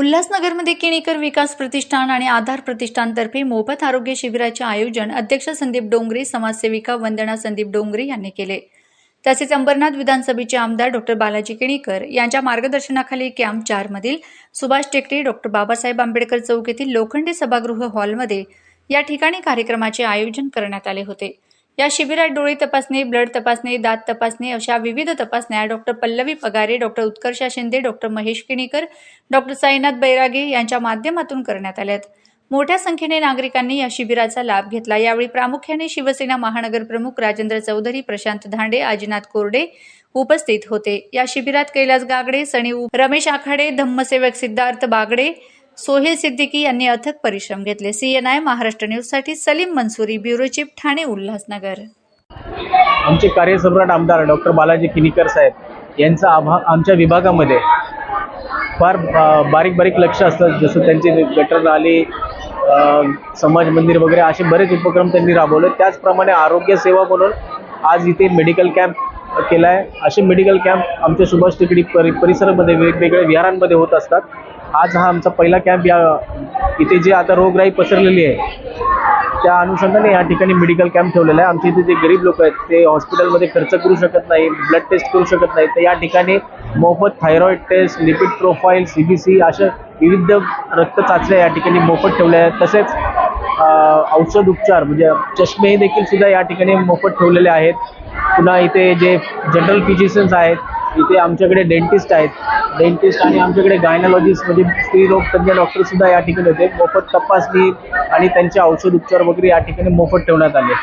उल्हासनगरमध्ये केणीकर विकास प्रतिष्ठान आणि आधार प्रतिष्ठानतर्फे मोफत आरोग्य शिबिराचे आयोजन अध्यक्ष संदीप डोंगरे समाजसेविका वंदना संदीप डोंगरे यांनी केले. तसेच अंबरनाथ विधानसभेचे आमदार डॉक्टर बालाजी केणीकर यांच्या मार्गदर्शनाखाली कॅम्प चारमधील सुभाष टेकडे डॉक्टर बाबासाहेब आंबेडकर चौक येथील लोखंडी सभागृह हॉलमध्ये या ठिकाणी कार्यक्रमाचे आयोजन करण्यात आले होते. या शिबिरात डोळी तपासणी ब्लड तपासणी दात तपासणी अशा विविध तपासण्या doctor Pallavi Pagare doctor Utkarsha Shinde doctor Mahesh Kinikar doctor Sainath Bairage यांच्या माध्यमातून करण्यात आल्यात मोठ्या संख्येने नागरिकांनी या शिबिराचा लाभ घेतला. यावेळी प्रामुख्याने शिवसेना महानगर प्रमुख राजेंद्र चौधरी प्रशांत धांडे आजीनाथ कोरडे उपस्थित होते. या शिबिरात कैलास गागडे सनी रमेश आखाडे धम्मसेवक सिद्धार्थ बागडे सोहेल सिद्दीकी यांनी अथक परिश्रम घेतले. सीएनआय महाराष्ट्र न्यूजसाठी सलीम मंसुरी ब्युरो चीफ ठाणे उल्हासनगर. आमचे कार्यसम्राट आमदार डॉक्टर बालाजी किनीकर साहेब यांचा आभा आमच्या विभागामध्ये फार बारीक बारीक लक्ष असतं जसं त्यांचे गटर नाली समाज मंदिर वगैरे असे बरेच उपक्रम त्यांनी राबवले. त्याचप्रमाणे आरोग्य सेवा म्हणून आज इथे मेडिकल कॅम्प केला आहे असे मेडिकल कॅम्प आमच्या सुभाष टेकडी परि परिसरामध्ये वेगवेगळ्या विहारांमध्ये होत असतात. आज हा आमचा पहिला कॅम्प या इथे जे आता रोगराई पसरलेली आहे त्या अनुषंगाने या ठिकाणी मेडिकल कॅम्प ठेवलेला आहे. आमच्या इथे जे गरीब लोक आहेत ते हॉस्पिटलमध्ये खर्च करू शकत नाही ब्लड टेस्ट करू शकत नाही. तर या ठिकाणी मोफत thyroid test lipid profile C B C अशा विविध रक्त चाचण्या या ठिकाणी मोफत ठेवल्या आहेत. तसेच औषध उपचार म्हणजे चष्मे देखील सुद्धा या ठिकाणी मोफत ठेवलेले आहेत. पुन्हा इथे जे जनरल फिजिशियन्स आहेत इथे आमच्याकडे डेंटिस्ट आहेत. डेंटिस्ट आणि आमच्याकडे गायनॉलॉजिस्ट म्हणजे स्त्रीरोग तज्ज्ञ डॉक्टर सुद्धा या ठिकाणी होते. मोफत तपासणी आणि त्यांचे औषध उपचार वगैरे या ठिकाणी मोफत ठेवण्यात आले.